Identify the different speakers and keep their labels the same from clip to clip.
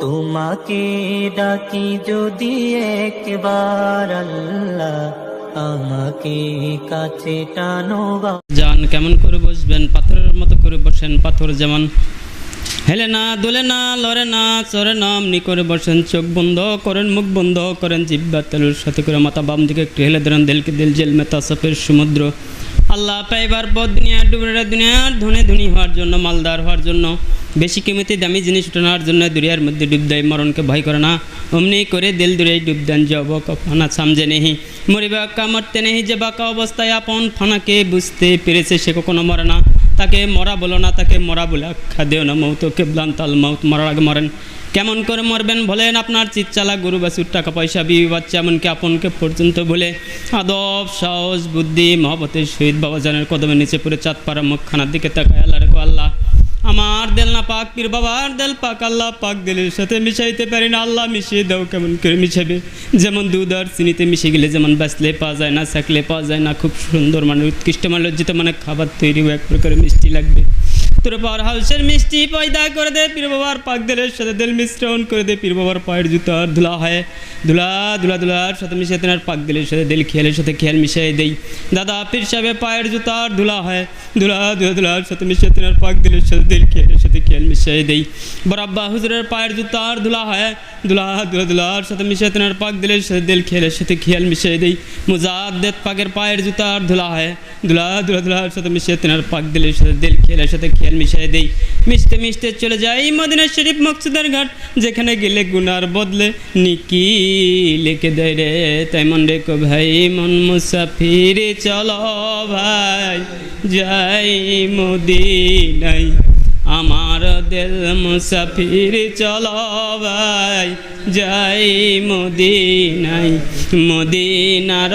Speaker 1: তোমাকে ডাকি যদি একবার আল্লাহ আমাকে কাছে টানো
Speaker 2: যান কেমন করে বসবেন? পাথরের মতো করে বসেন, পাথর যেমন। হেলে না, দোলে না, লড়ে না, চড়ে না, অমনি করে বসেন। চোখ বন্ধ করেন, মুখ বন্ধ করেন। জিব্বা তেলুর সাথে করে মাথা বাম দিকে একটু হেলে ধরেন। দিলকে দিল জেল মেতা সফের সমুদ্র। আল্লাহ পাইবার পর দুনিয়া ডুবরে দুনিয়ার ধনে ধনী হওয়ার জন্য, মালদার হওয়ার জন্য। বেশি কিমতি দামি জিনিস উঠানোর জন্য দুরিয়ার মধ্যে ডুব দেয় মরণকে ভয় করে না। অমনি করে দিল দূরে ডুব দেন জব কফানা সামজে নেহি। মরিবা কা মরতে নেহি, যে বাঁকা অবস্থায় আপন ফানাকে বুঝতে পেরেছে সে কখনো মরে না। তাকে মরা বলো না, তাকে মরা বলে আখ্যা দেও না মৌত, কেবলান তাল মৌত, মরার আগে মরেন। কেমন করে মরবেন বলেন আপনার চিৎচালা গরু বাছুর, টাকা পয়সা, বিবি বাচ্চা, এমনকি আপনকে পর্যন্ত বলে। আদব, সাহস, বুদ্ধি মহবতের শহীদ বাবা বাবাজানের কদমের নিচে পড়ে চাঁদ পাড়া মুখখানার দিকে তাকায় আল্লাহ রেখো আল্লাহ। আমার দেল না পাক, পীর বাবার দেল পাক, আল্লাহ পাক দিলের সাথে মিশাইতে পারি না, আল্লাহ মিশিয়ে দাও, কেমন করে মিশাবে? যেমন দুধ আর চিনিতে মিশে গেলে যেমন বাঁচলে পাওয়া যায় না শাকলে পাওয়া যায় না, খুব সুন্দর মানে উৎকৃষ্ট মানে লজ্জিত মানে খাবার তৈরি এক প্রকারের মিষ্টি লাগবে। তোর পাওয়ার হাউসের মিষ্টি পয়দা করে দে, পীর বাবার পাক দিলের সাথে দিল মিশ্রণ করে দে, পীর বাবার পায়ের জুতার ধুলা হয়। ধুলা ধুলা ধুলার সাথে মিশে তেনার পাক দিলের সাথে দিল খেয়ালের সাথে খেয়াল মিশিয়ে দেই। দাদা, পীর সাহেবের পায়ের জুতার ধুলা হয়। ধুলা ধুলা ধুলার সাথে মিশে তেনার পাক দিলের সাথে দিল খেয়ালের সাথে খেয়াল মিশিয়ে দেই। বরাব্বা হুজুরের পায়ের জুতার ধুলা হয়। ধুলা ধুলা ধুলার সাথে মিশিয়ে তেনার পাক দিলের দিল খেয়ালের সাথে খেয়াল মিশিয়ে দেই। মুজাদ্দেদ পাকের পায়ের জুতার ধুলা হয়। ধুলা ধুলা ধুলার সাথে মিশিয়ে তেনার পাক দিলের সাথে দিল খেয়ালের সাথে খেয়াল মিশিয়ে দেই। মিশতে মিশতে চলে যাই মদিনা শরীফ মকসুদের ঘাট, যেখানে গেলে গুনার বদলে নিকি লিখে দেয় রে। তাই মন রেখো ভাই, মন মুসাফির, চলো ভাই, যাই মদিনাই দিল মুসাফির চলো ভাই যাই মদিনাই মদিনার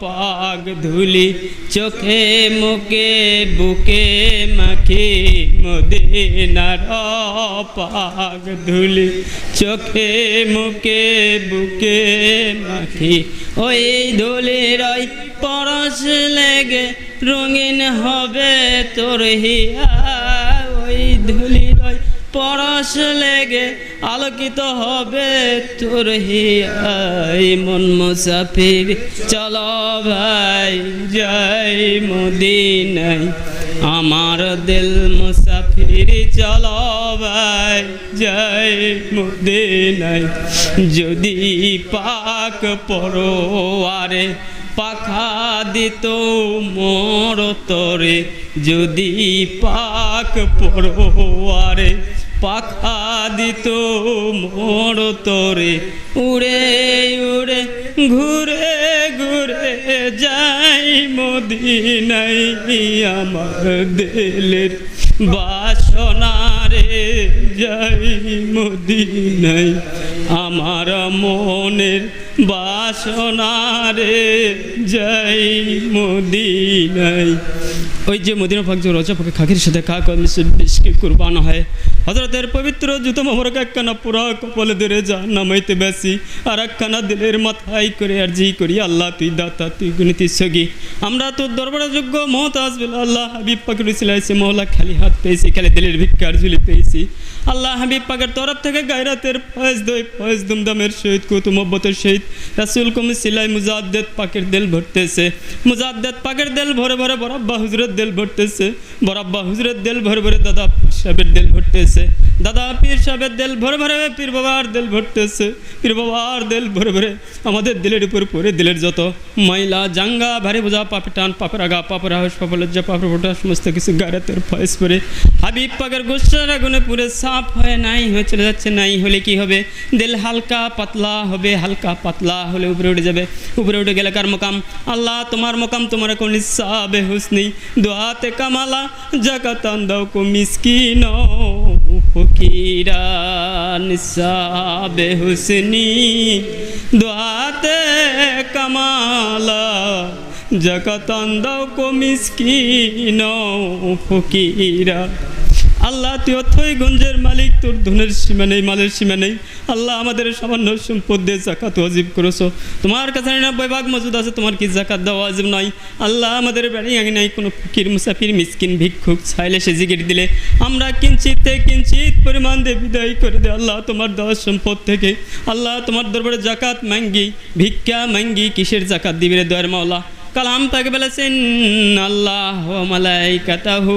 Speaker 2: পাগ ধুলি চোখে মুখে বুকে মাখি। মদিনার পাগ ধুলি চোখে মুখে বুকে মাখি। ওই ধুলির ওই পরশ লেগে রঙিন হবে তোর হিয়া। ওই ধুলির ওই পরশ লেগে আলোকিত হবে তোর হিয়াই মন মুসাফির। চলো ভাই যাই মদিনাই। আমার দিল মুসাফির, চলো ভাই যাই মদিনাই। যদি পাক পরোয়ারে পাখা দিত মোর তরে, যদি পাক পরোয়ারে পাখা দিত মোর তোরে। উড়ে উড়ে, ঘুরে ঘুরে যাই মদিনাই আমার দিলের বাসনারে যাই মদিনাই। আমার মনের বাসনারে যাই মদিনাই ওই যে মদিনা যে রজা পাকে খাকির সাথে খা কমিশে বেশকে কুরবান হয়। হজরতের পবিত্র জুতো মোমরক একখানা পুরা কপালে ধরে যা নামাইতে বেশি, আর একখানা দিলের মাথায় করে আর জি করি আল্লাহ, তুই দাতা, তুই গুণিতি সগি। আমরা তোর দরবারে যোগ্য মহতাজ বিল, আল্লাহ হাবিব পাকের সিলাইছে মহলা খালি হাত পেয়েছি, খালি দিলের ভিক্ষার ঝুলি পেয়েছি। আল্লাহ হাবিব পাকের তরফ থেকে গায়রাতের ফয়েজ দই, ফয়েজ দুমদামের সহিত কুতুমব্বতের সহিত রাসুল কুমি সিলাই মুজাদ্দেদ পাকের দিল ভরতেছে। মুজাদ্দেদ পাকের দিল ভরে ভরে বরাব্বা হুজুরের দিল ভরতেছে। বরাব্বা হুজুরের দিল ভরে ভরে দাদা পীর সাহেবের দিল ভরতেছে। দাদা পীর সাহেবের দিল ভরে ভরে পীর বাবার দিল ভরতেছে। পীর বাবার দিল ভরে ভরে আমাদের দিলের উপর পরে দিলের যত ময়লা জাঙ্গা, ভারী বোঝা, পাপে টান, পাপের আগা, পাপের আহস, পাপের লজ্জা, পাপের ফোটা সমস্ত কিছু গারাতের ফয়েস করে হাবিব পাকের গোস্বার আগুনে পুরে সাফ হয়ে নাই, হয়ে চলে যাচ্ছে নাই, হলে কি হবে? দিল হালকা পাতলা হবে, হালকা পাতলা হলে উপরে উঠে যাবে। উপরে উঠে গেলে কার মোকাম? আল্লাহ, তোমার মোকাম তোমার কোন সাবে হুসনি। দোয়াতে কামালা, জাকাতান দাও কো মিসকিন ফকিরা হুসনি। দোয়াতে কামালা, জাকাতান দাও কো মিসকিন ফকিরা তুই অথই গঞ্জের মালিক, তোর ধনের সীমা নেই, মালের সীমা নেই। আল্লাহ আমাদের সামান্য সম্পদ দিয়ে জাকাত ওয়াজিব করেছ। তোমার কাছে নব্বই ভাগ মজুদ আছে, তোমার কি জাকাত দেওয়া ওয়াজিব নয়? আল্লাহ আমাদের বাড়ি আগে নাই, কোনো ফকির, মুসাফির, মিসকিন, ভিক্ষুক চাইলে সে জিগির দিলে। আমরা কিঞ্চিত কিঞ্চিত পরিমাণ দিয়ে বিদায় করে দে আল্লাহ তোমার দেওয়া সম্পদ থেকে। আল্লাহ তোমার দরবারে জাকাত মাঙ্গি, ভিক্ষা মাঙ্গি, কিসের জাকাত দিবি রে দয়ার মাওলা? কালাম তাকে বলেছেন আল্লাহ মালাইকাতাহু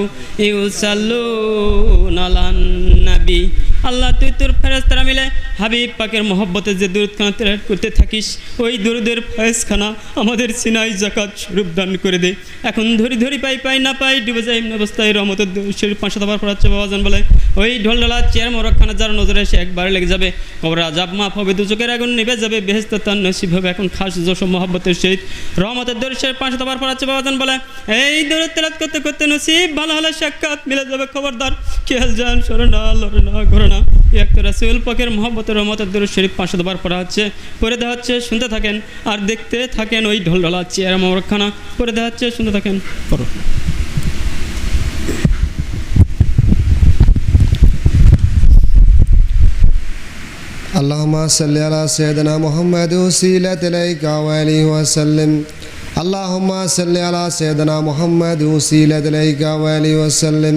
Speaker 2: ইউসাল্লুন আলান নবী আল্লাহ, তুই তোর ফেরেস্তারা মিলে হাবিব পাকের মহব্বতে যে দূরখানা তেলাট করতে থাকিস, ওই দূরদের ফয়েজখানা আমাদের সিনাই জাকাত স্বরূপ দান করে দে। এখন ধরি ধরি পাই পাই না পাই, ডুবে যাই অবস্থায় রহমতের শরীর পাঁচশো দাবার পড়াচ্ছে বাবাজান বলে, ওই ঢোলডালা চেয়ার মোরখানা যার নজরে এসে একবারে লেগে যাবে। কবর আজাব মাফ হবে, দু চোখের আগুন নিভে যাবে বেহেস্ত তার নসিব হবে। এখন খাস যশ মহব্বতের সহিত রহমতের দর্শের পাঁচশো দাবার পড়াচ্ছে বাবাজান বলে, এই দূরে তেলাত করতে করতে নসিব ভালো হলে সাক্ষাৎ মিলে যাবে খবরদার। খেয়াল যান সরে না লড়ে না এক তো রাসুল পাকের মহব্বতের রহমতের দূর শরীফ পাঁচশো দাবার পড়া হচ্ছে পরে দেওয়া হচ্ছে শুনতে থাকেন আর দেখতে থাকেন ওই ঢোল ঢোলা চেয়ার মোরখানা পরে দেওয়া হচ্ছে শুনতে থাকেন পড়ো
Speaker 3: اللهم صل على سيدنا محمد وسيلة إليك وآله وسلم اللهم صل على سيدنا محمد وسيلة إليك وآله وسلم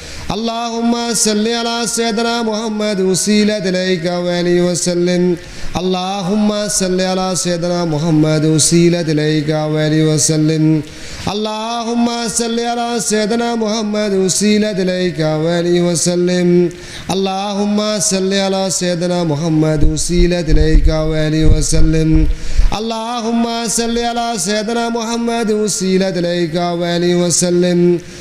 Speaker 3: اللهم صل على سيدنا محمد وسيلة إليك وآله وسلم. اللهم صل على سيدنا محمد وسيلة إليك وآله وسلم. اللهم صل على سيدنا محمد وسيلة إليك وآله وسلم. اللهم صل على سيدنا محمد وسيلة إليك وآله وسلم. اللهم صل على سيدنا محمد وسيلة إليك وآله وسلم.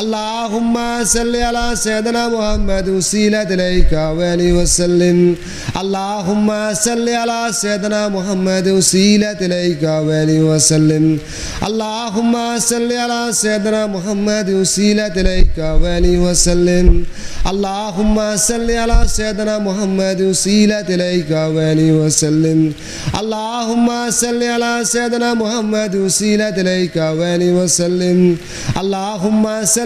Speaker 3: اللهم صل على سيدنا محمد وسيلة إليك وآله وسلم. اللهم صل على سيدنا محمد وسيلة إليك وآله وسلم. اللهم صل على سيدنا محمد وسيلة إليك وآله وسلم. اللهم صل على سيدنا محمد وسيلة إليك وآله وسلم. اللهم صل على سيدنا محمد وسيلة إليك وآله وسلم. اللهم صل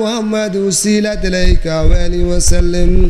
Speaker 3: محمد وسيلة إليك وآله وسلم.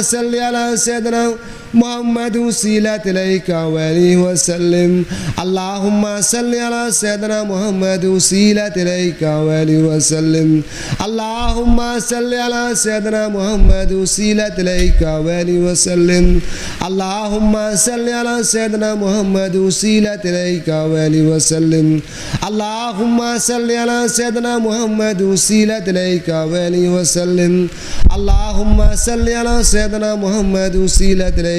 Speaker 3: صل على سيدنا محمد وسيلة إليك وآله وسلم. اللهم صل على سيدنا محمد وسيلة إليك وآله وسلم. اللهم صل على سيدنا محمد وسيلة إليك وآله وسلم. اللهم صل على سيدنا محمد وسيلة إليك وآله وسلم. اللهم صل على سيدنا محمد وسيلة إليك وآله وسلم. اللهم صل على سيدنا محمد وسيلة إليك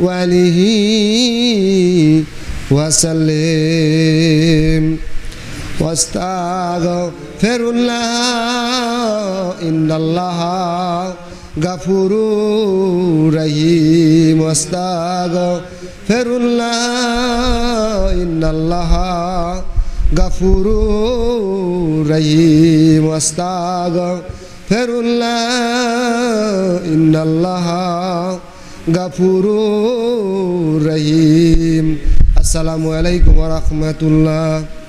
Speaker 3: وآله وسلم واستغفر الله إن الله غفور رحيم واستغفر الله إن الله غفور رحيم واستغفر الله إن الله গাফুরু রহিম। আসসালামু আলাইকুম রহমতুল্লাহ।